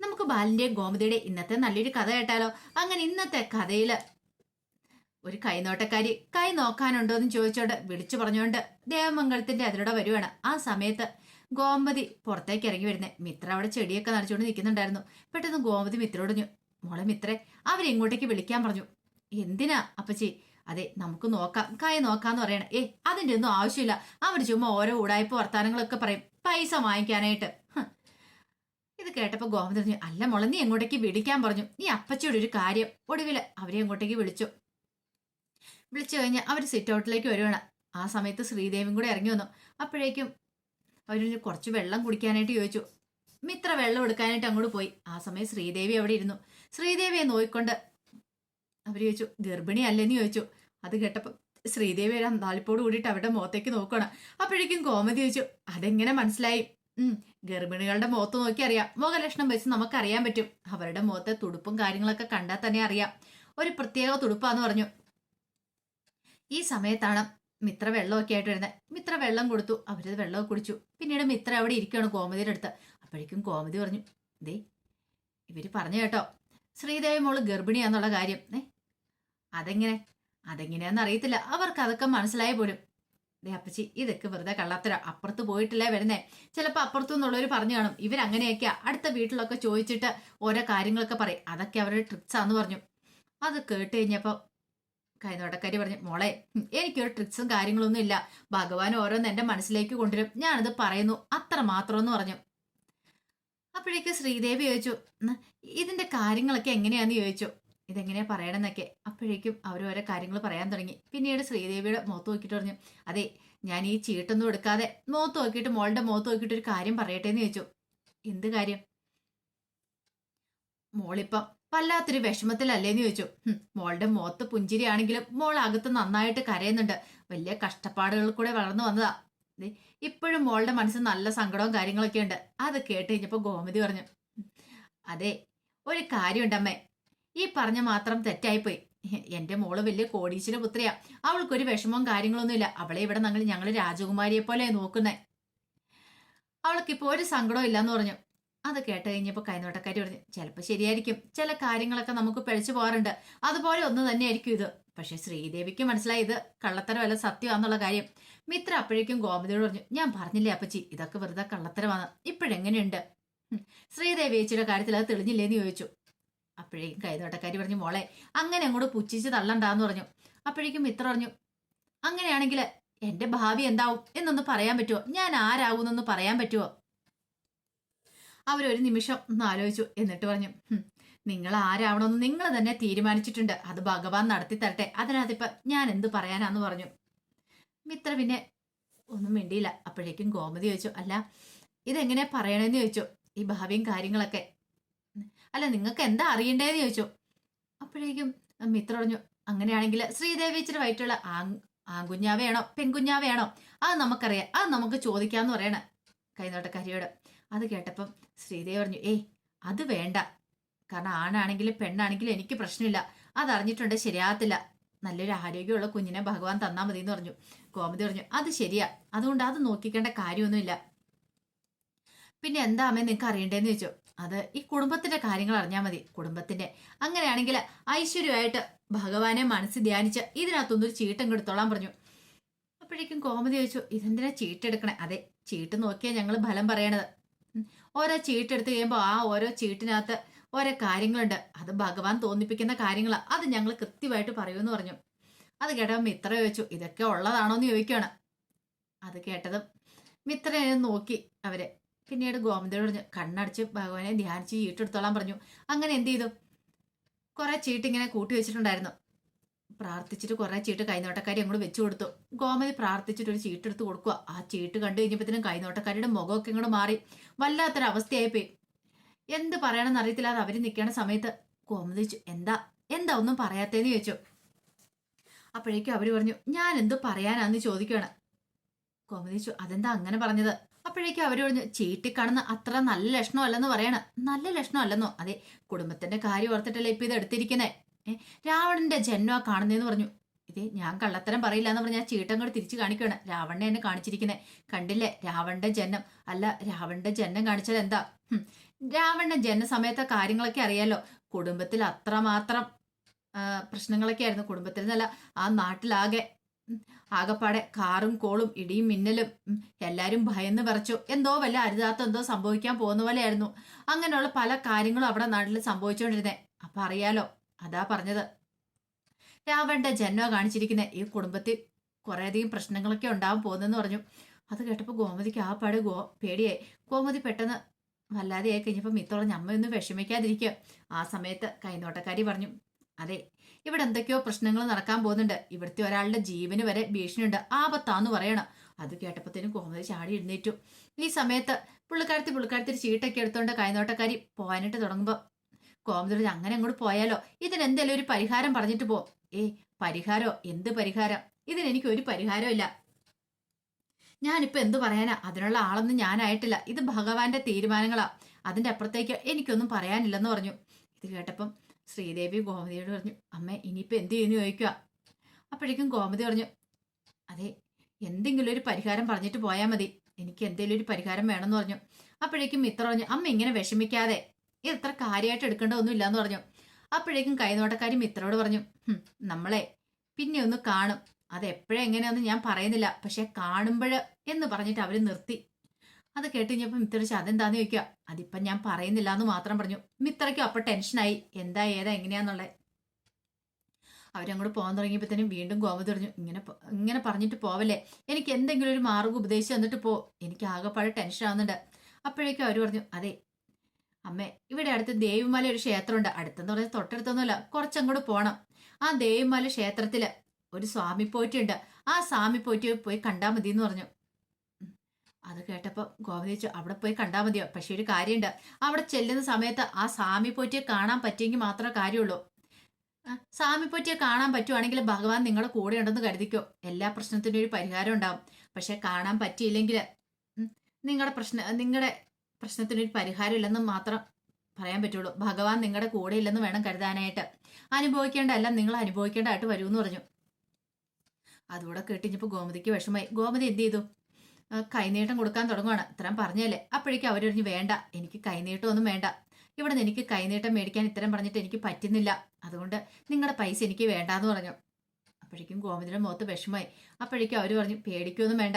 നമുക്ക് ബാലിന്റെയും ഗോമതിയുടെ ഇന്നത്തെ നല്ലൊരു കഥ കേട്ടാലോ? അങ്ങനെ ഇന്നത്തെ കഥയിൽ ഒരു കൈനോട്ടക്കാരി കൈ നോക്കാനുണ്ടോ എന്ന് ചോദിച്ചോണ്ട് വിളിച്ചു പറഞ്ഞുകൊണ്ട് ദേവമംഗളത്തിന്റെ അതിലൂടെ വരുവാണ്. ആ സമയത്ത് ഗോമതി പുറത്തേക്ക് ഇറങ്ങി വരുന്നത് മിത്ര അവിടെ ചെടിയൊക്കെ നനച്ചുകൊണ്ട് നിൽക്കുന്നുണ്ടായിരുന്നു. പെട്ടെന്ന് ഗോമതി പറഞ്ഞു മോളെ മിത്രേ അവരിങ്ങോട്ടേക്ക് വിളിക്കാൻ പറഞ്ഞു. എന്തിനാ അപ്പച്ചി? അതെ നമുക്ക് നോക്കാം. കൈ നോക്കാന്ന് പറയണേ. ഏ അതിന്റെ ഒന്നും ആവശ്യമില്ല. അവർ ചുമ്മാ ഓരോ ഉടായ്പ വർത്താനങ്ങളൊക്കെ പറയും. പൈസ വാങ്ങിക്കാനായിട്ട്. ഇത് കേട്ടപ്പോ ഗോമതി അല്ല മോളെ നീ എങ്ങോട്ടേക്ക് വിളിക്കാൻ പറഞ്ഞു? നീ അപ്പച്ചിയുടെ ഒരു കാര്യം. ഒടുവിൽ അവരെ എങ്ങോട്ടേക്ക് വിളിച്ചു. വിളിച്ചു കഴിഞ്ഞാൽ അവർ സിറ്റ് ഔട്ടിലേക്ക് വരുവാണ്. ആ സമയത്ത് ശ്രീദേവിയും കൂടെ ഇറങ്ങി വന്നു. അപ്പോഴേക്കും അവർ കുറച്ച് വെള്ളം കുടിക്കാനായിട്ട് ചോദിച്ചു. മിത്ര വെള്ളം എടുക്കാനായിട്ട് അങ്ങോട്ട് പോയി. ആ സമയം ശ്രീദേവി അവിടെ ഇരുന്നു. ശ്രീദേവിയെ നോയിക്കൊണ്ട് അവർ ചോദിച്ചു ഗർഭിണി അല്ലെന്ന് ചോദിച്ചു. അത് കേട്ടപ്പോൾ ശ്രീദേവി ഒരു അന്താളിപ്പോട് കൂടിയിട്ട് അവരുടെ മുഖത്തേക്ക് നോക്കണം അപ്പോഴേക്കും ഗോമതി ചോദിച്ചു അതെങ്ങനെ മനസ്സിലായി? ഉം ഗർഭിണികളുടെ മുഖത്ത് നോക്കി അറിയാം. മുഖലക്ഷണം വെച്ച് നമുക്കറിയാൻ പറ്റും. അവരുടെ മുഖത്തെ തുടുപ്പും കാര്യങ്ങളൊക്കെ കണ്ടാൽ തന്നെ അറിയാം. ഒരു പ്രത്യേക തുടുപ്പാന്ന് പറഞ്ഞു. ഈ സമയത്താണ് മിത്ര വെള്ളമൊക്കെ ആയിട്ട് വരുന്നത്. മിത്ര വെള്ളം കൊടുത്തു. അവരത് വെള്ളമൊക്കെ കുടിച്ചു. പിന്നീട് മിത്ര അവിടെ ഇരിക്കുകയാണ് കോമതിയുടെ അടുത്ത്. അപ്പോഴേക്കും കോമതി പറഞ്ഞു ദേ ഇവർ പറഞ്ഞു കേട്ടോ ശ്രീദേവി മോൾ ഗർഭിണിയാന്നുള്ള കാര്യം. ഏ അതെങ്ങനെ? അതെങ്ങനെയാന്ന് അറിയത്തില്ല. അവർക്ക് അതൊക്കെ മനസ്സിലായി പോലും. ദേ അപ്പച്ചി ഇതൊക്കെ വെറുതെ കള്ളത്തര. അപ്പുറത്ത് പോയിട്ടില്ലേ വരുന്നേ? ചിലപ്പോൾ അപ്പുറത്തു നിന്നുള്ളവർ പറഞ്ഞു കാണും. ഇവരങ്ങനെയൊക്കെയാ. അടുത്ത വീട്ടിലൊക്കെ ചോദിച്ചിട്ട് ഓരോ കാര്യങ്ങളൊക്കെ പറയും. അതൊക്കെ അവരുടെ ട്രിക്സാന്ന് പറഞ്ഞു. അത് കേട്ട് കഴിഞ്ഞപ്പോൾ കൈനോട്ടക്കാരി പറഞ്ഞു മോളെ എനിക്കൊരു ട്രിക്സും കാര്യങ്ങളൊന്നും ഇല്ല. ഭഗവാൻ ഓരോന്ന് എന്റെ മനസ്സിലേക്ക് കൊണ്ടുവരും. ഞാനത് പറയുന്നു. അത്ര മാത്രമെന്ന് പറഞ്ഞു. അപ്പോഴേക്ക് ശ്രീദേവി ചോദിച്ചു ഇതിന്റെ കാര്യങ്ങളൊക്കെ എങ്ങനെയാന്ന് ചോദിച്ചു. ഇതെങ്ങനെയാ പറയണമെന്നൊക്കെ അപ്പോഴേക്കും അവർ ഓരോ കാര്യങ്ങൾ പറയാൻ തുടങ്ങി. പിന്നീട് ശ്രീദേവിയുടെ മുഖത്ത് നോക്കിയിട്ട് പറഞ്ഞു അതെ ഞാൻ ഈ ചീട്ടൊന്നും എടുക്കാതെ മുഖത്ത് നോക്കിയിട്ട് മോളുടെ മുഖത്ത് നോക്കിയിട്ട് ഒരു കാര്യം പറയട്ടെ എന്ന് ചോദിച്ചു. എന്ത് കാര്യം? മോളിപ്പം വല്ലാത്തൊരു വിഷമത്തിലല്ലേന്ന് ചോദിച്ചു. "ഹും, മോളുടെ മുഖത്ത് പുഞ്ചിരിയാണെങ്കിലും മോൾ അകത്ത് നന്നായിട്ട് കരയുന്നുണ്ട്. വലിയ കഷ്ടപ്പാടുകൾ കൂടെ വളർന്നു വന്നതാ. ഇപ്പോഴും മോളുടെ മനസ്സിൽ നല്ല സങ്കടവും കാര്യങ്ങളൊക്കെ ഉണ്ട് അത് കേട്ട് കഴിഞ്ഞപ്പോൾ ഗോമതി പറഞ്ഞു അതെ ഒരു കാര്യമുണ്ടമ്മേ ഈ പറഞ്ഞ മാത്രം തെറ്റായിപ്പോയി. എന്റെ മോൾ വലിയ കോടീശ്വര പുത്രിയാ. അവൾക്കൊരു വിഷമവും കാര്യങ്ങളൊന്നും ഇല്ല അവളെ ഇവിടെ ഞങ്ങൾ ഞങ്ങൾ രാജകുമാരിയെ പോലെ നോക്കുന്നേ. അവൾക്കിപ്പോ ഒരു സങ്കടവും ഇല്ലെന്ന് പറഞ്ഞു. അത് കേട്ട് കഴിഞ്ഞപ്പോൾ കൈനോട്ടക്കാരി പറഞ്ഞു ചിലപ്പോ ശരിയായിരിക്കും. ചില കാര്യങ്ങളൊക്കെ നമുക്ക് പിഴച്ചു പോകാറുണ്ട്. അതുപോലെ ഒന്ന് തന്നെയായിരിക്കും ഇത്. പക്ഷെ ശ്രീദേവിക്ക് മനസ്സിലായി ഇത് കള്ളത്തരമല്ല സത്യമാന്നുള്ള കാര്യം. മിത്ര അപ്പോഴേക്കും ഗോമതിയോട് പറഞ്ഞു ഞാൻ പറഞ്ഞില്ലേ അപ്പച്ചി ഇതൊക്കെ വെറുതെ കള്ളത്തരമാണ്. ഇപ്പോഴെങ്ങനെയുണ്ട്? ശ്രീദേവി ചേച്ചിയുടെ കാര്യത്തിൽ അത് തെളിഞ്ഞില്ലേന്ന് ചോദിച്ചു. അപ്പോഴേക്കും കൈതോട്ടക്കാരി പറഞ്ഞു മോളെ അങ്ങനെ അങ്ങോട്ട് പുച്ഛിച്ച് തള്ളണ്ടാന്ന് പറഞ്ഞു. അപ്പോഴേക്കും മിത്ര പറഞ്ഞു അങ്ങനെയാണെങ്കിൽ എന്റെ ഭാവി എന്താവും? എന്നൊന്ന് പറയാൻ പറ്റുമോ ഞാൻ ആരാകുമെന്നൊന്ന് പറയാൻ പറ്റുമോ അവരൊരു നിമിഷം ഒന്ന് ആലോചിച്ചു. എന്നിട്ട് പറഞ്ഞു നിങ്ങൾ ആരാവണമെന്ന് നിങ്ങൾ തന്നെ തീരുമാനിച്ചിട്ടുണ്ട്. അത് ഭഗവാൻ നടത്തി തരട്ടെ. അതിനകത്തിപ്പം ഞാൻ എന്ത് പറയാനാന്ന് പറഞ്ഞു. മിത്ര പിന്നെ ഒന്നും മിണ്ടിയില്ല. അപ്പോഴേക്കും ഗോമതി ചോദിച്ചു അല്ല ഇതെങ്ങനെ പറയണമെന്ന് ചോദിച്ചു. ഈ ഭാവിയും കാര്യങ്ങളൊക്കെ അല്ല നിങ്ങൾക്ക് എന്താ അറിയണ്ടേന്ന് ചോദിച്ചു. അപ്പോഴേക്കും മിത്ര പറഞ്ഞു അങ്ങനെയാണെങ്കിൽ ശ്രീദേവി ഇച്ചിരി വയറ്റുള്ള വേണോ? ആൺകുഞ്ഞാവയാണോ പെൺകുഞ്ഞാവയാണോ അത് നമുക്കറിയാം. അത് നമുക്ക് ചോദിക്കാന്ന് പറയണ. കൈനോട്ടക്കാരിയോട്. അത് കേട്ടപ്പം ശ്രീദേവി പറഞ്ഞു ഏയ് അത് വേണ്ട. കാരണം ആണാണെങ്കിലും പെണ്ണാണെങ്കിലും എനിക്ക് പ്രശ്നമില്ല. അതറിഞ്ഞിട്ടുണ്ട് ശരിയാകത്തില്ല. നല്ലൊരു ആരോഗ്യമുള്ള കുഞ്ഞിനെ ഭഗവാൻ തന്നാൽ മതി എന്ന് പറഞ്ഞു. ഗോമതി പറഞ്ഞു അത് ശരിയാ. അതുകൊണ്ട് അത് നോക്കിക്കേണ്ട കാര്യമൊന്നുമില്ല. പിന്നെ എന്താ അമ്മേ നിങ്ങൾക്ക് അറിയണ്ടേന്ന് ചോദിച്ചു. അത് ഈ കുടുംബത്തിന്റെ കാര്യങ്ങൾ അറിഞ്ഞാൽ മതി. കുടുംബത്തിന്റെ അങ്ങനെയാണെങ്കിൽ ഐശ്വര്യമായിട്ട് ഭഗവാനെ മനസ്സിൽ ധ്യാനിച്ച് ഇതിനകത്തൊന്നൊരു ചീട്ടം കെടുത്തോളാൻ പറഞ്ഞു. അപ്പോഴേക്കും കോമതി ചോദിച്ചു ഇതെന്തിനാ ചീട്ടെടുക്കണേ അതെ ചീട്ട് നോക്കിയാൽ ഞങ്ങൾ ഫലം പറയണത്. ഓരോ ചീട്ടെടുത്ത് കഴിയുമ്പോൾ ആ ഓരോ ചീട്ടിനകത്ത് ഓരോ കാര്യങ്ങളുണ്ട്. അത് ഭഗവാൻ തോന്നിപ്പിക്കുന്ന കാര്യങ്ങൾ അത് ഞങ്ങൾ കൃത്യമായിട്ട് പറയുമെന്ന് പറഞ്ഞു. അത് കേട്ടപ്പോൾ മിത്ര ചോദിച്ചു ഇതൊക്കെ ഉള്ളതാണോ എന്ന് ചോദിക്കുകയാണ് അത് കേട്ടതും മിത്രനെ നോക്കി അവരെ പിന്നീട് ഗോമതിയോട് പറഞ്ഞു കണ്ണടച്ച് ഭഗവാനെ ധ്യാനിച്ച് ചീട്ടെടുത്തോളാൻ പറഞ്ഞു. അങ്ങനെ എന്ത് ചെയ്തു? കുറെ ചീട്ട് ഇങ്ങനെ കൂട്ടി വെച്ചിട്ടുണ്ടായിരുന്നു. പ്രാർത്ഥിച്ചിട്ട് കുറെ ചീട്ട് കൈനോട്ടക്കാരി അങ്ങോട്ട് വെച്ചു കൊടുത്തു. ഗോമതി പ്രാർത്ഥിച്ചിട്ട് ഒരു ചീട്ട് എടുത്ത് കൊടുക്കുക. ആ ചീട്ട് കണ്ടു കഴിഞ്ഞപ്പോഴത്തേനും കൈനോട്ടക്കാരിയുടെ മുഖമൊക്കെ ഇങ്ങോട്ട് മാറി. വല്ലാത്തൊരു അവസ്ഥയായിപ്പോയി എന്ത് പറയണമെന്ന് അറിയത്തില്ലാതെ അവർ നിൽക്കേണ്ട സമയത്ത് ഗോമതി എന്താ? എന്താ ഒന്നും പറയാത്തേന്ന് ചോദിച്ചു. അപ്പോഴേക്കും അവർ പറഞ്ഞു ഞാൻ എന്ത് പറയാനാന്ന് ചോദിക്കുകയാണ് ഗോമതി അതെന്താ അങ്ങനെ പറഞ്ഞത്? അപ്പോഴേക്കും അവർ പറഞ്ഞു ചീട്ടി കാണുന്ന അത്ര നല്ല ലക്ഷണമല്ലെന്ന് പറയണം. നല്ല ലക്ഷണമല്ലെന്നോ? അതെ കുടുംബത്തിന്റെ കാര്യം ഓർത്തിട്ടല്ലേ ഇപ്പൊ ഇത് എടുത്തിരിക്കുന്നേ? രാവണന്റെ ജന്മ കാണുന്നതെന്ന് പറഞ്ഞു. ഇതേ ഞാൻ കള്ളത്തരം പറയില്ല എന്ന് പറഞ്ഞാൽ ചീട്ടങ്ങോട്ട് തിരിച്ചു കാണിക്കുകയാണ് രാവണനെ എന്നെ കാണിച്ചിരിക്കുന്നത് കണ്ടില്ലേ? രാവണന്റെ ജന്മം. അല്ല രാവണന്റെ ജന്മം കാണിച്ചാൽ എന്താ? രാവണന്റെ ജന്മ ജനസമയത്തെ കാര്യങ്ങളൊക്കെ അറിയാലോ. കുടുംബത്തിൽ അത്രമാത്രം പ്രശ്നങ്ങളൊക്കെ ആയിരുന്നു. കുടുംബത്തിൽ നിന്നല്ല ആ നാട്ടിലാകെ ആകപ്പാടെ കാറും കോളും ഇടിയും മിന്നലും എല്ലാരും ഭയന്ന് പറിച്ചു എന്തോ വല്ല അരുതാത്ത എന്തോ സംഭവിക്കാൻ പോകുന്ന പോലെയായിരുന്നു. അങ്ങനെയുള്ള പല കാര്യങ്ങളും അവിടെ നാട്ടിൽ സംഭവിച്ചുകൊണ്ടിരുന്നേ. അപ്പൊ അറിയാലോ അതാ പറഞ്ഞത്. രാവണന്റെ ജന്മ കാണിച്ചിരിക്കുന്ന ഈ കുടുംബത്തിൽ കുറേയധികം പ്രശ്നങ്ങളൊക്കെ ഉണ്ടാവാൻ പോകുന്നെന്ന് പറഞ്ഞു. അത് കേട്ടപ്പോൾ ഗോമതിക്ക് ആ പാട് ഗോ പേടിയായി. ഗോമതി പെട്ടെന്ന് വല്ലാതെയായി കഴിഞ്ഞപ്പോൾ മിത്തോളം അമ്മയൊന്നും വിഷമിക്കാതിരിക്കുക. ആ സമയത്ത് കൈനോട്ടക്കാരി പറഞ്ഞു അതെ ഇവിടെ എന്തൊക്കെയോ പ്രശ്നങ്ങൾ നടക്കാൻ പോകുന്നുണ്ട്. ഇവിടുത്തെ ഒരാളുടെ ജീവന് വരെ ഭീഷണിയുണ്ട്. ആപത്താന്ന് പറയണം. അത് കേട്ടപ്പോഴത്തേനും കോമതി ചാടി എഴുന്നേറ്റു. ഈ സമയത്ത് പുള്ളിക്കാരത്തി പുള്ളിക്കാരത്തി ചീട്ടൊക്കെ എടുത്തോണ്ട് കൈനോട്ടക്കാരി പോകാനായിട്ട് തുടങ്ങുമ്പോൾ കോമതി അങ്ങനെ അങ്ങോട്ട് പോയാലോ? ഇതിനെന്തെങ്കിലും ഒരു പരിഹാരം പറഞ്ഞിട്ട് പോ. ഏ പരിഹാരോ? എന്ത് പരിഹാരം? ഇതിനെനിക്ക് ഒരു പരിഹാരവും ഇല്ല. ഞാനിപ്പോ എന്തു പറയാനാ? അതിനുള്ള ആളൊന്നും ഞാനായിട്ടില്ല. ഇത് ഭഗവാന്റെ തീരുമാനങ്ങളാ. അതിന്റെ അപ്പുറത്തേക്ക് എനിക്കൊന്നും പറയാനില്ലെന്ന് പറഞ്ഞു. ഇത് കേട്ടപ്പം ശ്രീദേവി ഗോമതിയോട് പറഞ്ഞു അമ്മ ഇനിയിപ്പോൾ എന്ത് ചെയ്യുന്നു ചോദിക്കുക അപ്പോഴേക്കും ഗോമതി പറഞ്ഞു അതെ എന്തെങ്കിലും ഒരു പരിഹാരം പറഞ്ഞിട്ട് പോയാൽ മതി. എനിക്ക് എന്തെങ്കിലും ഒരു പരിഹാരം വേണമെന്ന് പറഞ്ഞു. അപ്പോഴേക്കും മിത്ര പറഞ്ഞു അമ്മ ഇങ്ങനെ വിഷമിക്കാതെ ഇത് അത്ര കാര്യമായിട്ട് എടുക്കേണ്ട ഒന്നും ഇല്ലാന്ന് പറഞ്ഞു. അപ്പോഴേക്കും കൈനോട്ടക്കാരി മിത്രോട് പറഞ്ഞു നമ്മളെ പിന്നെ ഒന്ന് കാണും. അത് എപ്പോഴും എങ്ങനെയാന്ന് ഞാൻ പറയുന്നില്ല. പക്ഷെ കാണുമ്പോൾ എന്ന് പറഞ്ഞിട്ട് അവർ നിർത്തി. അത് കേട്ട് കഴിഞ്ഞപ്പോൾ മിത്ര ചോദിച്ചു അതെന്താന്ന് ചോദിക്കുക. അതിപ്പം ഞാൻ പറയുന്നില്ല എന്ന് മാത്രം പറഞ്ഞു. മിത്രയ്ക്കും അപ്പൊ ടെൻഷനായി. എന്താ ഏതാ എങ്ങനെയാന്നുള്ളത് അവരങ്ങോട്ട് പോകാൻ തുടങ്ങിയപ്പോഴത്തേനും വീണ്ടും ഗോമതി പറഞ്ഞു ഇങ്ങനെ ഇങ്ങനെ പറഞ്ഞിട്ട് പോവല്ലേ? എനിക്ക് എന്തെങ്കിലും ഒരു മാർഗം ഉപദേശിച്ച് തന്നിട്ട് പോ. എനിക്ക് ആകെപ്പാട് ടെൻഷൻ ആവുന്നുണ്ട്. അപ്പോഴേക്കും അവർ പറഞ്ഞു അതെ. അമ്മേ ഇവിടെ അടുത്ത് ദേവിമല ഒരു ക്ഷേത്രമുണ്ട്. അടുത്തെന്ന് പറഞ്ഞാൽ തൊട്ടടുത്തൊന്നുമല്ല. കുറച്ചങ്ങോട്ട് പോകണം ആ ദേവിമല ക്ഷേത്രത്തിൽ ഒരു സ്വാമി പോറ്റിയുണ്ട്. ആ സ്വാമി പോറ്റി പോയി കണ്ടാൽ മതി എന്ന് പറഞ്ഞു. അത് കേട്ടപ്പോൾ ഗോമതി ചോദിച്ചു അവിടെ പോയി കണ്ടാൽ മതിയോ? പക്ഷെ ഒരു കാര്യമുണ്ട് അവിടെ ചെല്ലുന്ന സമയത്ത് ആ സ്വാമി പോറ്റിയെ കാണാൻ പറ്റിയെങ്കിൽ മാത്രമേ കാര്യമുള്ളൂ സ്വാമി പോറ്റിയെ കാണാൻ പറ്റുവാണെങ്കിൽ ഭഗവാൻ നിങ്ങളുടെ കൂടെ ഉണ്ടെന്ന് കരുതിക്കോ. എല്ലാ പ്രശ്നത്തിനും ഒരു പരിഹാരം ഉണ്ടാവും. പക്ഷെ കാണാൻ പറ്റിയില്ലെങ്കിൽ നിങ്ങളുടെ പ്രശ്ന നിങ്ങളുടെ പ്രശ്നത്തിനൊരു പരിഹാരം ഇല്ലെന്ന് മാത്രം പറയാൻ പറ്റുള്ളൂ. ഭഗവാൻ നിങ്ങളുടെ കൂടെ ഇല്ലെന്ന് വേണം കരുതാനായിട്ട്. അനുഭവിക്കേണ്ട എല്ലാം നിങ്ങൾ അനുഭവിക്കേണ്ടതായിട്ട് വരുമെന്ന് പറഞ്ഞു. അതുകൂടെ കേട്ടിഞ്ഞപ്പോൾ ഗോമതിക്ക് വിഷമായി ഗോമതി എന്ത് ചെയ്തു? കൈനീട്ടം കൊടുക്കാൻ തുടങ്ങുവാണ്. ഇത്രയും പറഞ്ഞല്ലേ? അപ്പോഴേക്കും അവരറിഞ്ഞു വേണ്ട എനിക്ക് കൈനീട്ടം ഒന്നും വേണ്ട. ഇവിടെ നിന്ന് എനിക്ക് കൈനീട്ടം മേടിക്കാൻ ഇത്തരം പറഞ്ഞിട്ട് എനിക്ക് പറ്റുന്നില്ല. അതുകൊണ്ട് നിങ്ങളുടെ പൈസ എനിക്ക് വേണ്ടാന്ന് പറഞ്ഞു. അപ്പോഴേക്കും ഗോവിന്ദന്റെ മുഖത്ത് വിഷമായി അപ്പോഴേക്കും അവർ പറഞ്ഞു പേടിക്കൊന്നും വേണ്ട.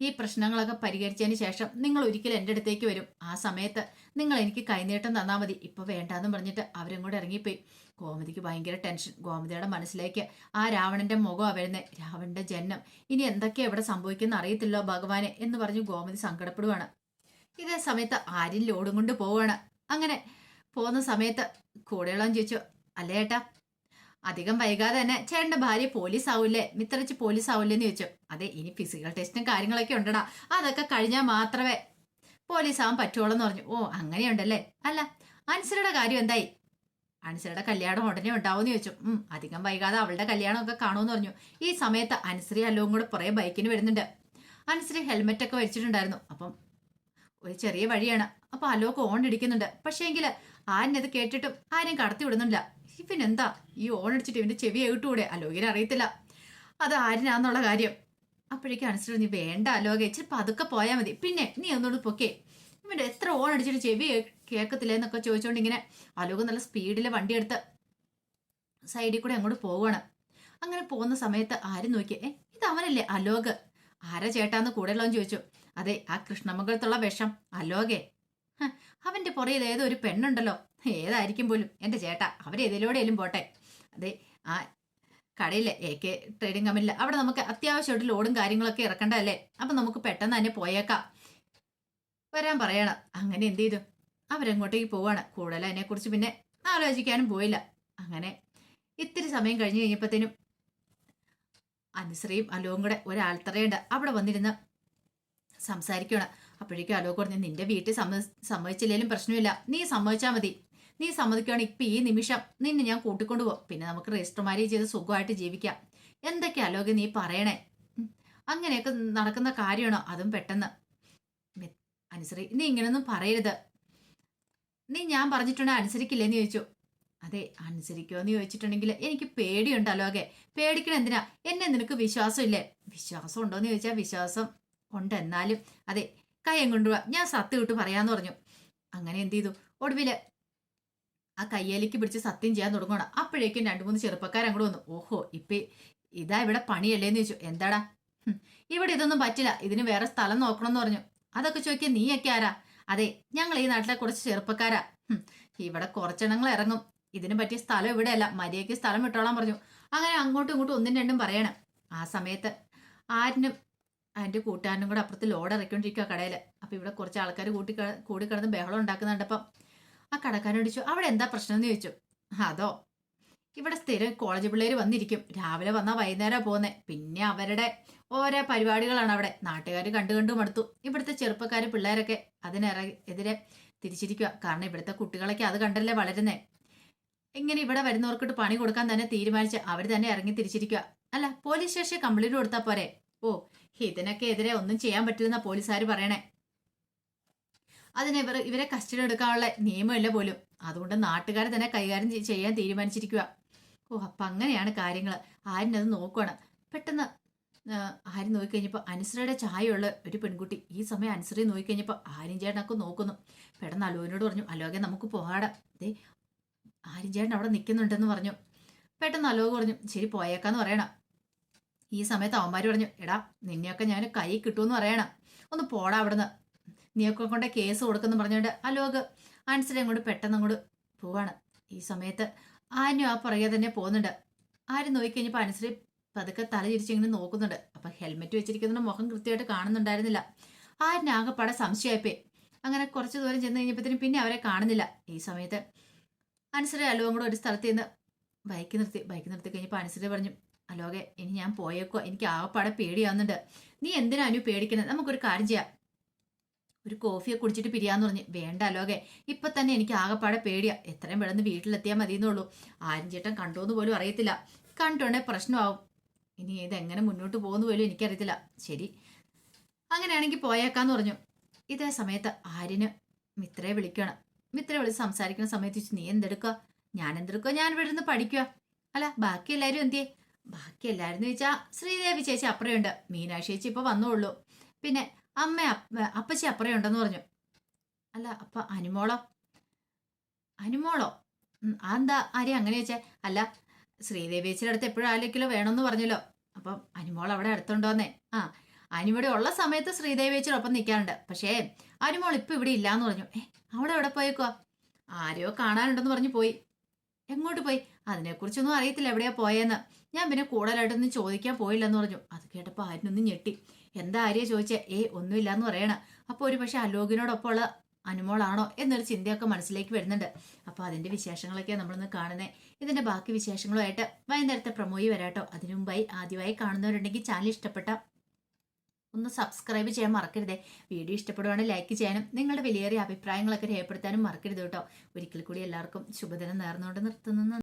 ഈ പ്രശ്നങ്ങളൊക്കെ പരിഹരിച്ചതിന് ശേഷം നിങ്ങൾ ഒരിക്കലും എന്റെ അടുത്തേക്ക് വരും. ആ സമയത്ത് നിങ്ങൾ എനിക്ക് കൈനീട്ടം തന്നാൽ മതി. ഇപ്പൊ വേണ്ടാന്ന് പറഞ്ഞിട്ട് അവരും കൂടെ ഇറങ്ങിപ്പോയി. ഗോമതിക്ക് ഭയങ്കര ടെൻഷൻ. ഗോമതിയുടെ മനസ്സിലേക്ക് ആ രാവണന്റെ മുഖം വരുന്നത് രാവണന്റെ ജന്മം. ഇനി എന്തൊക്കെ എവിടെ സംഭവിക്കുന്ന അറിയത്തില്ലോ ഭഗവാനെ എന്ന് പറഞ്ഞു ഗോമതി സങ്കടപ്പെടുവാണ്. ഇതേ സമയത്ത് ആര്യൻ ലോഡും കൊണ്ട് പോവാണ് അങ്ങനെ പോകുന്ന സമയത്ത് കൂടെയുള്ള ചോദിച്ചു അല്ലേ ഏട്ടാ അധികം വൈകാതെ തന്നെ ചേട്ടന്റെ ഭാര്യ പോലീസ് ആവൂലേ മിത്രച്ച് പോലീസ് ആവൂലേ എന്ന് ചോദിച്ചു. അതെ ഇനി ഫിസിക്കൽ ടെസ്റ്റും കാര്യങ്ങളൊക്കെ ഉണ്ടടാ. അതൊക്കെ കഴിഞ്ഞാൽ മാത്രമേ പോലീസ് ആവാൻ പറ്റുള്ളൂ പറഞ്ഞു. ഓ അങ്ങനെയുണ്ടല്ലേ? അല്ല അൻസരയുടെ കാര്യം എന്തായി? അൻസരയുടെ കല്യാണം ഉടനെ ഉണ്ടാവുമെന്ന് ചോദിച്ചു. ഉം അധികം വൈകാതെ അവളുടെ കല്യാണം ഒക്കെ കാണുമെന്ന് പറഞ്ഞു. ഈ സമയത്ത് അൻസരി അല്ലവും കൂടെ പുറകെ ബൈക്കിന് വരുന്നുണ്ട്. അൻസരി ഹെൽമെറ്റ് ഒക്കെ വെച്ചിട്ടുണ്ടായിരുന്നു അപ്പം ഒരു ചെറിയ വഴിയാണ്. അപ്പൊ അലോക്ക് ഓൺ ഇടിക്കുന്നുണ്ട്. പക്ഷേങ്കിൽ ആരിനത് കേട്ടിട്ടും ആരും കടത്തി വിടുന്നില്ല ഇവനെന്താ? ഈ ഓൺ അടിച്ചിട്ട് ഇവന്റെ ചെവി കേട്ടുകൂടെ അലോകിനെ അറിയത്തില്ല. അത് ആരിനാന്നുള്ള കാര്യം. അപ്പോഴേക്കും അനുസരിച്ച് നീ വേണ്ട അലോക ഇച്ചിരി പതുക്കെ പോയാൽ മതി. പിന്നെ നീ ഒന്നുകൂടി പൊക്കെ. ഇവന്റെ എത്ര ഓൺ അടിച്ചിട്ട് ചെവി കേൾക്കത്തില്ല എന്നൊക്കെ ചോദിച്ചുകൊണ്ട് ഇങ്ങനെ അലോക നല്ല സ്പീഡിൽ വണ്ടി എടുത്ത് സൈഡിൽ കൂടെ അങ്ങോട്ട് പോവുകയാണ് അങ്ങനെ പോകുന്ന സമയത്ത് ആരും നോക്കിയേ ഇത് അവനല്ലേ അലോക് ആരാ ചേട്ടാന്ന് കൂടെയുള്ളവൻ? ചോദിച്ചു. അതെ ആ കൃഷ്ണമംഗലത്തുള്ള വിഷം. അലോകെ അവന്റെ പുറയിൽ ഏതോ ഒരു പെണ്ണുണ്ടല്ലോ. ഏതായിരിക്കും പോലും? എന്റെ ചേട്ടാ അവരേതിലൂടെയും പോട്ടെ. അതെ ആ കടയിലെ എ കെ ട്രേഡിംഗ് കമ്പനിയിൽ അവിടെ നമുക്ക് അത്യാവശ്യമായിട്ട് ലോഡും കാര്യങ്ങളൊക്കെ ഇറക്കണ്ടല്ലേ അപ്പൊ നമുക്ക് പെട്ടെന്ന് തന്നെ പോയേക്കാം. വരാൻ പറയണം. അങ്ങനെ എന്ത് ചെയ്തു? അവരങ്ങോട്ടേക്ക് പോവാണ്. കൂടുതൽ അതിനെക്കുറിച്ച് പിന്നെ ആലോചിക്കാനും പോയില്ല. അങ്ങനെ ഇത്തിരി സമയം കഴിഞ്ഞ് കഴിഞ്ഞപ്പോഴത്തേനും അനുശ്രീയും അലോവും കൂടെ ഒരാൾത്തറയുണ്ട്. അവിടെ വന്നിരുന്ന് സംസാരിക്കണം അപ്പോഴേക്കും അലോക് പറഞ്ഞു നിന്റെ വീട്ടിൽ സമ്മ സമ്മതിച്ചില്ലെങ്കിലും പ്രശ്നമില്ല. നീ സമ്മതിച്ചാൽ മതി. നീ സമ്മതിക്കുകയാണെങ്കിൽ ഇപ്പൊ ഈ നിമിഷം. നിന്നെ ഞാൻ കൂട്ടിക്കൊണ്ടു പോകും പിന്നെ നമുക്ക് രജിസ്റ്റർ മാരേജ് ചെയ്ത് സുഖമായിട്ട് ജീവിക്കാം. എന്തൊക്കെ അലോക് നീ പറയണേ? അങ്ങനെയൊക്കെ നടക്കുന്ന കാര്യമാണോ? അതും പെട്ടെന്ന്. അനുസരി നീ ഇങ്ങനൊന്നും പറയരുത്. നീ ഞാൻ പറഞ്ഞിട്ടുണ്ടെങ്കിൽ അനുസരിക്കില്ലേന്ന് ചോദിച്ചു. അതെ അനുസരിക്കുമോ എന്ന് ചോദിച്ചിട്ടുണ്ടെങ്കിൽ എനിക്ക് പേടിയുണ്ടല്ലോ അലോകെ. പേടിക്കണം എന്തിനാ? എന്നെ നിനക്ക് വിശ്വാസം ഇല്ലേ വിശ്വാസം ഉണ്ടോന്ന് ചോദിച്ചാൽ വിശ്വാസം ഉണ്ട് എന്നാലും അതെ കയ്യം കൊണ്ടുപോവാ ഞാൻ സത്യം വിട്ട് പറയാന്ന് പറഞ്ഞു. അങ്ങനെ എന്ത് ചെയ്തു? ഒടുവിൽ ആ കയ്യേലേക്ക് പിടിച്ച് സത്യം ചെയ്യാൻ തുടങ്ങണം അപ്പോഴേക്കും രണ്ടു മൂന്ന് ചെറുപ്പക്കാർ അങ്ങോട്ട് വന്നു. ഓഹോ ഇപ്പൊ ഇതാ ഇവിടെ പണിയല്ലേന്ന് ചോദിച്ചു. എന്താടാ? ഇവിടെ ഇതൊന്നും പറ്റില്ല. ഇതിന് വേറെ സ്ഥലം നോക്കണം എന്ന് പറഞ്ഞു. അതൊക്കെ ചോദിക്കാൻ നീയൊക്കെ ആരാ? അതെ ഞങ്ങൾ ഈ നാട്ടിലെ കുറച്ച് ചെറുപ്പക്കാരാ. ഇവിടെ കുറച്ചെണ്ണങ്ങൾ ഇറങ്ങും. ഇതിന് പറ്റിയ സ്ഥലം ഇവിടെയല്ല. മര്യാദയ്ക്ക് സ്ഥലം വിട്ടോളാൻ പറഞ്ഞു. അങ്ങനെ അങ്ങോട്ടും ഇങ്ങോട്ടും ഒന്നും രണ്ടും പറയണം. ആ സമയത്ത് ആരിനും അതിന്റെ കൂട്ടുകാരനും കൂടെ അപ്പുറത്ത് ലോഡ് ഇറക്കിക്കൊണ്ടിരിക്കുക കടയിൽ അപ്പൊ ഇവിടെ കുറച്ച് ആൾക്കാർ കൂട്ടി കൂടി കിടന്ന് ബഹളം ഉണ്ടാക്കുന്നുണ്ടപ്പം ആ കടക്കാരനോട് ചോദിച്ചു അവിടെ എന്താ പ്രശ്നം എന്ന് ചോദിച്ചു. അതോ ഇവിടെ സ്ഥിരം കോളേജ് പിള്ളേർ വന്നിരിക്കും. രാവിലെ വന്നാൽ വൈകുന്നേരം പോകുന്നത് പിന്നെ അവരുടെ ഓരോ പരിപാടികളാണ് അവിടെ. നാട്ടുകാർ കണ്ടു കണ്ടു മടുത്തു. ഇവിടുത്തെ ചെറുപ്പക്കാർ പിള്ളേരൊക്കെ അതിനെറ എതിരെ തിരിച്ചിരിക്കുക കാരണം ഇവിടുത്തെ കുട്ടികളൊക്കെ അത് കണ്ടല്ലേ വളരുന്നേ. ഇങ്ങനെ ഇവിടെ വരുന്നവർക്കിട്ട് പണി കൊടുക്കാൻ തന്നെ തീരുമാനിച്ച് അവർ തന്നെ ഇറങ്ങി തിരിച്ചിരിക്കുക അല്ല പോലീസ് സ്റ്റേഷൻ കംപ്ലീറ്റ് കൊടുത്താൽ പോരെ? ഓ ഇതിനൊക്കെ എതിരെ ഒന്നും ചെയ്യാൻ പറ്റില്ലെന്ന പോലീസുകാർ പറയണേ. അതിന് ഇവർ ഇവരെ കസ്റ്റഡി എടുക്കാനുള്ള നിയമമില്ല പോലും. അതുകൊണ്ട് നാട്ടുകാർ തന്നെ കൈകാര്യം ചെയ്യാൻ തീരുമാനിച്ചിരിക്കുക ഓ അപ്പം അങ്ങനെയാണ് കാര്യങ്ങൾ ആര്യൻ അത് നോക്കുകയാണ് പെട്ടെന്ന് ആരും നോക്കിക്കഴിഞ്ഞപ്പോൾ അനുസരയുടെ ചായയുള്ള ഒരു പെൺകുട്ടി. ഈ സമയം അനുസരി നോക്കിക്കഴിഞ്ഞപ്പോൾ ആര്യൻ ചേട്ടനൊക്കെ നോക്കുന്നു. പെട്ടെന്ന് അലോനോട് പറഞ്ഞു അലോകെ നമുക്ക് പോകാടാ ദേ ആര്യൻ ചേട്ടൻ അവിടെ നിൽക്കുന്നുണ്ടെന്ന് പറഞ്ഞു. പെട്ടെന്ന് അലോക പറഞ്ഞു ശരി പോയേക്കാന്ന് പറയണം. ഈ സമയത്ത് അവന്മാർ പറഞ്ഞു എടാ നിന്നെയൊക്കെ ഞാൻ കൈ കിട്ടുമെന്ന് പറയണം. ഒന്ന് പോടാ അവിടുന്ന്. നീയൊക്കെ കൊണ്ട് കേസ് കൊടുക്കുന്നു പറഞ്ഞുകൊണ്ട് അലോക് ആൻസറെ അങ്ങോട്ട് പെട്ടെന്ന് അങ്ങോട്ട് പോവാണ്. ഈ സമയത്ത് ആരും ആ പുറകെ തന്നെ പോകുന്നുണ്ട്. ആരും നോക്കിക്കഴിഞ്ഞപ്പോൾ അനുസരി പതുക്കെ തല ചിരിച്ചിങ്ങനെ നോക്കുന്നുണ്ട്. അപ്പം ഹെൽമെറ്റ് വെച്ചിരിക്കുന്ന മുഖം കൃത്യമായിട്ട് കാണുന്നുണ്ടായിരുന്നില്ല. ആരിന് ആകെപ്പാടെ സംശയമായിപ്പോയി. അങ്ങനെ കുറച്ച് ദൂരം ചെന്ന് കഴിഞ്ഞപ്പോഴത്തേനും പിന്നെ അവരെ കാണുന്നില്ല. ഈ സമയത്ത് അനുസരി അലോകം കൂടെ ഒരു സ്ഥലത്ത് നിന്ന് ബൈക്ക് നിർത്തി. ബൈക്ക് നിർത്തി കഴിഞ്ഞപ്പോൾ അനുസരി പറഞ്ഞു അലോകെ ഇനി ഞാൻ പോയേക്കോ. എനിക്ക് ആകെപ്പാടെ പേടിയാവുന്നുണ്ട്. നീ എന്തിനാ അനു പേടിക്കുന്നത് നമുക്കൊരു കാര്യം ചെയ്യാം. ഒരു കോഫിയെ കുടിച്ചിട്ട് പിരിയാന്ന് പറഞ്ഞ്. വേണ്ട അലോകെ ഇപ്പൊ തന്നെ എനിക്ക് ആകെപ്പാടെ പേടിയാ. എത്രയും പെട്ടെന്ന് വീട്ടിലെത്തിയാൽ മതിയെന്നുള്ളൂ. ആരും ചേട്ടൻ കണ്ടോന്ന് പോലും അറിയത്തില്ല. കണ്ടോണ്ടേ പ്രശ്നമാവും. ഇനി ഇതെങ്ങനെ മുന്നോട്ട് പോകുന്നു പോലും എനിക്കറിയത്തില്ല. ശരി. അങ്ങനെയാണെങ്കിൽ പോയേക്കാന്ന് പറഞ്ഞു. ഇതേ സമയത്ത് ആര്യന് മിത്രയെ വിളിക്കണം. മിത്രയെ വിളിച്ച് സംസാരിക്കുന്ന സമയത്ത് നീ എന്തെടുക്കുക ഞാൻ എന്തെടുക്കുക ഞാൻ ഇവിടെ നിന്ന് പഠിക്കുക അല്ല ബാക്കി എല്ലാവരും എന്തിയേ? ബാക്കി എല്ലാവരും ചോദിച്ചാൽ ശ്രീദേവി ചേച്ചി അപ്പുറയുണ്ട്. മീനാക്ഷി ചേച്ചി ഇപ്പോൾ വന്നോളൂ പിന്നെ അമ്മ അപ്പച്ചി അപ്പുറയുണ്ടെന്ന് പറഞ്ഞു. അല്ല അപ്പ അനുമോളോ? അനുമോളോ? അതെന്താ? ആരെയും അങ്ങനെ വെച്ചേ അല്ല ശ്രീദേവി ചേച്ചിയുടെ അടുത്ത് എപ്പോഴും ആരെങ്കിലും വേണമെന്ന് പറഞ്ഞല്ലോ. അപ്പം അനുമോൾ അവിടെ അടുത്തുണ്ടോന്നേ? ആ അനുവിടെ ഉള്ള സമയത്ത് ശ്രീദേവി ചേച്ചിയുടെ ഒപ്പം നിൽക്കാറുണ്ട്. പക്ഷേ അനുമോൾ ഇപ്പം ഇവിടെ ഇല്ലാന്ന് പറഞ്ഞു. ഏ അവിടെ എവിടെ പോയേക്കുവാ? ആരെയോ കാണാനുണ്ടെന്ന് പറഞ്ഞു പോയി. എങ്ങോട്ട് പോയി? അതിനെക്കുറിച്ചൊന്നും അറിയത്തില്ല എവിടെയാ പോയെന്ന്. ഞാൻ പിന്നെ കൂടുതലായിട്ടൊന്നും ചോദിക്കാൻ പോയില്ലെന്ന് പറഞ്ഞു. അത് കേട്ടപ്പോൾ ആരിനൊന്നും ഞെട്ടി. എന്താ ആര്യ ചോദിച്ചേ? ഏ ഒന്നുമില്ല എന്ന് പറയണ. അപ്പോൾ ഒരു പക്ഷേ അലോകിനോടൊപ്പം ഉള്ള അനുമോളാണോ എന്നൊരു ചിന്തയൊക്കെ മനസ്സിലേക്ക് വരുന്നുണ്ട്. അപ്പോൾ അതിന്റെ വിശേഷങ്ങളൊക്കെ നമ്മളിന്ന് കാണുന്നത് ഇതിന്റെ ബാക്കി വിശേഷങ്ങളുമായിട്ട് വൈകുന്നേരത്തെ പ്രമോയി വരാട്ടോ. അതിനു മുമ്പായി ആദ്യമായി കാണുന്നവരുണ്ടെങ്കിൽ ചാനൽ ഇഷ്ടപ്പെട്ട ഒന്ന് സബ്സ്ക്രൈബ് ചെയ്യാൻ മറക്കരുതേ. വീഡിയോ ഇഷ്ടപ്പെടുവാണെങ്കിൽ ലൈക്ക് ചെയ്യാനും നിങ്ങളുടെ വിലയേറിയ അഭിപ്രായങ്ങളൊക്കെ രേഖപ്പെടുത്താനും മറക്കരുത് കേട്ടോ. ഒരിക്കൽ കൂടി എല്ലാവർക്കും ശുഭദിനം നേർന്നുകൊണ്ട് നിർത്തുന്നു.